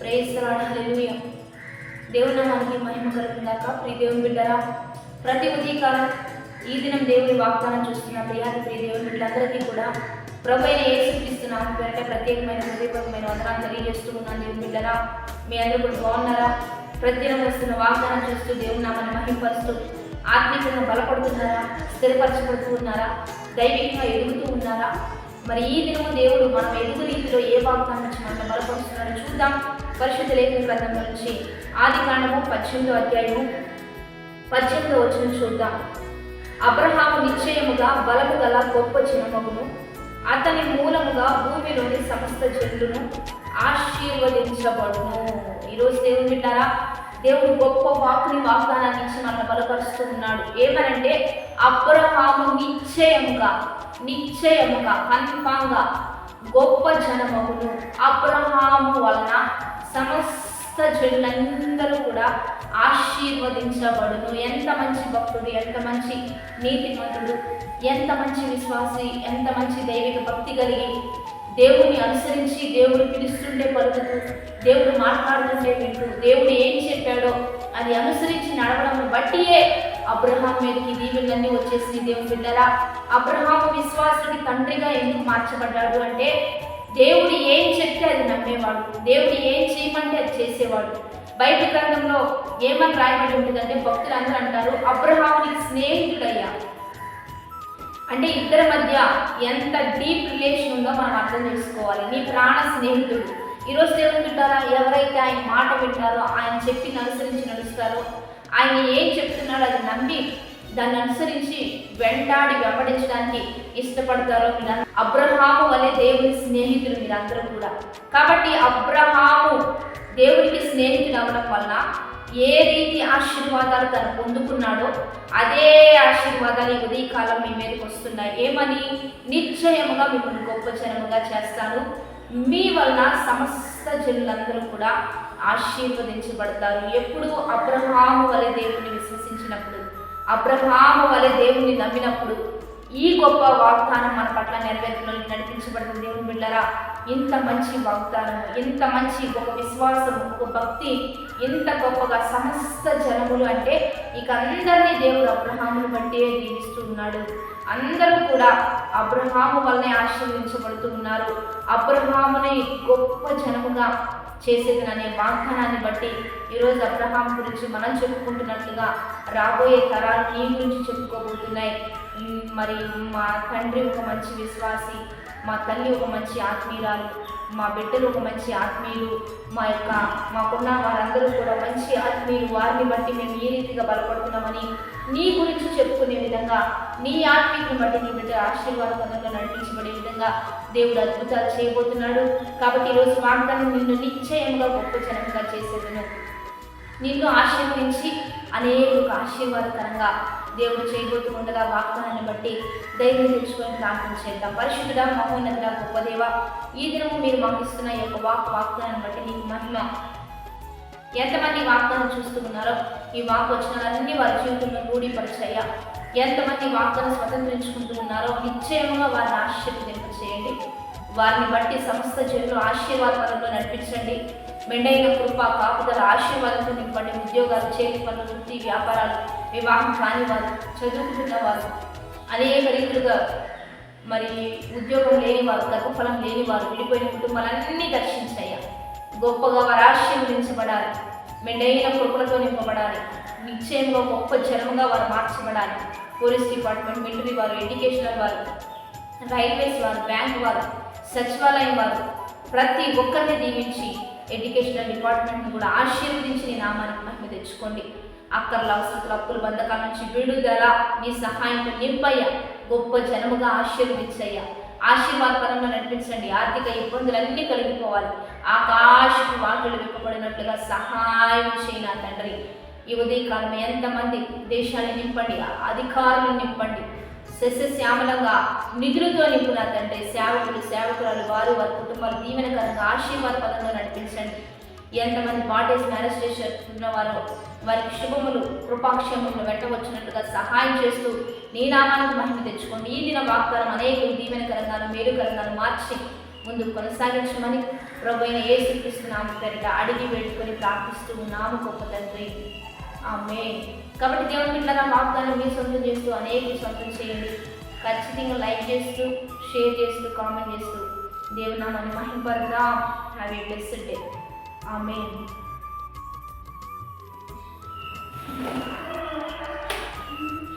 ప్రేస్తరాడు హల్లెలూయా. దేవుని నామానికి మహిమ కలుగుందాక ప్రియ దేవుని బిడ్డరా ప్రతి ఉదయకాలం ఈ దినం దేవుని వాగ్దానం చూస్తున్న ప్రియాది ప్రియ దేవుని బిడ్డలందరికీ కూడా ప్రభు అయిన యేసుక్రీస్తు నామం పేరిట ప్రత్యేకమైన హృదయపూర్వకమైన వందనాలు తెలియజేస్తూ ఉన్నాను దేవుని బిడ్డరా. మీ అందరూ కూడా బాగున్నారా? ప్రతిదినం వస్తున్న వాగ్దానం చూస్తూ దేవుని నామాన్ని మహిమపరుస్తూ ఆత్మీయంగా బలపడుతున్నారా? స్థిరపరచబడుతూ ఉన్నారా? దైవికంగా ఎదుగుతూ ఉన్నారా? మరి ఈ దినము దేవుడు మనం ఎదుగు రీతిలో ఏ వాగ్దానం నుంచి మనం బలపరుస్తున్నారో చూద్దాం. పరిశుద్ధ లేఖన గ్రంథం నుంచి ఆది కాండము పద్దెనిమిదో అధ్యాయము పద్దెనిమిదో వచ్చిన చూద్దాం. అబ్రహాము నిశ్చయముగా బలము గల గొప్ప జనమగును. అతని మూలముగా భూమిలోని సమస్త జనులను ఆశీర్వదించబడును. ఈరోజు దేవుని వింటారా దేవుడు గొప్ప వాకుని వాగ్దానాన్ని ఇచ్చి మనల్ని బలపరుస్తూ ఉన్నాడు. ఏమనంటే అబ్రహాము నిశ్చయముగా నిశ్చయముగా కన్ఫామ్గా గొప్ప జనమగును. అబ్రహాము వలన సమస్త జనులందరూ కూడా ఆశీర్వదించబడును. ఎంత మంచి భక్తుడు ఎంత మంచి నీతిమంతుడు ఎంత మంచి విశ్వాసి ఎంత మంచి దైవిక భక్తి కలిగి దేవుని అనుసరించి దేవుడు పిలుస్తుంటే పలుకుతూ దేవుడు మాట్లాడుతుంటే వింటూ దేవుడు ఏం చెప్పాడో అది అనుసరించి నడవడం బట్టియే అబ్రహాం మీదకి దీవులన్నీ వచ్చేసి దేవుని బిడ్డరా అబ్రహాం విశ్వాసుడికి తండ్రిగా ఎందుకు మార్చబడ్డాడు అంటే దేవుడు ఏం చెప్తే అది నమ్మేవాడు? దేవుడు ఏం చేయమంటే అది చేసేవాడు. బయట గ్రంథంలో ఏమని రాయబడి ఉంటుందంటే భక్తులు అందరూ అంటారు అబ్రహామునికి స్నేహితుడయ్యా. అంటే ఇద్దరి మధ్య ఎంత డీప్ రిలేషన్ ఉందో మనం అర్థం చేసుకోవాలి. నీ ప్రాణ స్నేహితుడు. ఈరోజు దేవుని వింటారా ఎవరైతే ఆయన మాట వింటారో ఆయన చెప్పి అనుసరించి నడుస్తారో ఆయన ఏం చెప్తున్నాడో అది నమ్మి దాన్ని అనుసరించి వెంటాడి వెంబడించడానికి ఇష్టపడతారో మీరు అబ్రహాము వలె దేవుని స్నేహితులు మీరందరూ కూడా. కాబట్టి అబ్రహాము దేవునికి స్నేహితుడు అవ్వడం వలన ఏ రీతి ఆశీర్వాదాలు తను పొందుకున్నాడో అదే ఆశీర్వాదాలు ఈ ఉదయకాలం మీ మీదకి వస్తున్నాయి. ఏమని? నిశ్చయముగా మిమ్మల్ని గొప్ప జనముగా చేస్తాను. మీ వలన సమస్త జనులందరూ కూడా ఆశీర్వదించబడతారు. ఎప్పుడు అబ్రహాము వలె దేవుని విశ్వసించినప్పుడు అబ్రహాము వలె దేవుని నమ్మినప్పుడు ఈ గొప్ప వాగ్దానం మన పట్ల నెరవేర్పులోకి నడిపించబడుతుంది. దేవుని బిళ్ళరా ఇంత మంచి వాగ్దానం ఇంత మంచి ఒక విశ్వాసం ఒక భక్తి ఇంత గొప్పగా సమస్త జనములు అంటే ఇక అందరినీ దేవుడు అబ్రహామును బట్టే దీవిస్తూ ఉన్నాడు అందరూ కూడా అబ్రహాము వల్లనే ఆశీర్వించబడుతూ ఉన్నారు అబ్రహాముని గొప్ప జనముగా చేసేది అనే వాగ్దానాన్ని బట్టి ఈరోజు అబ్రహాం గురించి మనం చెప్పుకుంటున్నట్లుగా రాబోయే తరాలు నీ గురించి చెప్పుకోబోతున్నాయి. మరి మా తండ్రి ఒక మంచి విశ్వాసి మా తల్లి ఒక మంచి ఆత్మీయురాలు. మా బిడ్డలు ఒక మంచి ఆత్మీయులు మా యొక్క మాకున్న వారందరూ కూడా మంచి ఆత్మీయులు వారిని బట్టి మేము ఈ రీతిగా బలపడుతున్నామని నీ గురించి చెప్పుకునే విధంగా నీ ఆత్మీయుని బట్టి నీ బిడ్డ ఆశీర్వాద నడిపించబడే విధంగా దేవుడు అద్భుతాలు చేయబోతున్నాడు. కాబట్టి ఈరోజు వాగ్దానం నిన్ను నిశ్చయంగా గొప్ప జనంగా చేసేదను. నిన్ను ఆశీర్వదించి అనేక ఆశీర్వాదకరంగా దేవుడు చేయబోతూ ఉండగా వాగ్దానాన్ని బట్టి ధైర్యం తెచ్చుకొని ప్రార్థన చేద్దాం. పరిశుద్ధుడా మహోన్నత గొప్ప దేవ ఈ దినము మీరు మహిస్తున్న ఈ యొక్క వాక్ వాగ్దానాన్ని బట్టి నీకు మహిమ. ఎంతమంది వాగ్దానం చూస్తూ ఉన్నారో ఈ వాక్ వచ్చిన అన్ని వారి జీవితంలో రూఢీపరిచాయా? ఎంతమంది వాగ్దానం స్వతంత్రించుకుంటూ ఉన్నారో నిశ్చయంగా వారిని ఆశీర్వదింప చేయండి వారిని బట్టి సంస్థ జనులు ఆశీర్వాదంలో నడిపించండి. మెండైన కృప కాపుదల ఆశీర్వాదంతో నింపండి. ఉద్యోగాలు చేతి పనులు వృత్తి వ్యాపారాలు వివాహం కాని వారు చదువుకుంటున్న వారు అనేక రీతులుగా మరి ఉద్యోగం లేని వారు గర్భఫలం లేని వారు విడిపోయిన కుటుంబాలన్నీ దర్శించాయ్యా గొప్పగా వారు ఆశీర్వదించబడాలి మెండైన కృపలతో నింపబడాలి. నిశ్చయంగా గొప్ప జనముగా వారు మార్చబడాలి. పోలీస్ డిపార్ట్మెంట్ మిలిటరీ వారు ఎడ్యుకేషనల్ వారు రైల్వేస్ వారు బ్యాంక్ వారు సచివాలయం వారు ప్రతి ఒక్కరిని దీవించి ఎడ్యుకేషనల్ డిపార్ట్మెంట్ని కూడా ఆశీర్వదించి నామానికి మహిమ తెచ్చుకోండి. అక్కర్ల అవసరతులు అప్పుల బంధకాల నుంచి విడుదల నీ సహాయంతో నింపయ్య గొప్ప జనముగా ఆశీర్వదించయ్యా. ఆశీర్వాదపరంగా నడిపించండి. ఆర్థిక ఇబ్బందులన్నీ కలిగిపోవాలి. ఆకాశపు వాకులు విప్పబడినట్లుగా సహాయం చేయి నా తండ్రి. ఈ ఉదయకాలం ఎంతమంది దేశాన్ని నింపండి. అధికారులు నింపండి. సస్యశ్యామలంగా నిధులతో నింపున తండ్రి. సేవకులు సేవకురాలు వారు వారి కుటుంబాలు దీవెనకరంగా ఆశీర్వాద పదంలో నడిపించండి. ఎంతమంది బాడీస్ మ్యారేజ్ ఉన్నవారో వారికి శుభములు కృపాక్షేమములు వెంటవచ్చినట్లుగా సహాయం చేస్తూ నీ నామానికి మహిమ తెచ్చుకోండి ఈ దిన వాగ్దానం అనేక దీవెనకరంగాను మేలుకరంగాను మార్చి ముందుకు కొనసాగించమని ప్రభు అయిన యేసుక్రీస్తు నామ పేరిట అడిగి పెట్టుకొని ప్రార్థిస్తూ ఉన్నాము గొప్ప తండ్రి. ఆమె కాబట్టి దేవుని పిల్లల వాగ్దానం మీరు సొంతం చేస్తూ అనేక సొంతం చేయండి. ఖచ్చితంగా లైక్ చేస్తూ షేర్ చేస్తూ కామెంట్ చేస్తూ దేవుని నామాన్ని మహింపరుగా have a blessed day. Amém. Thank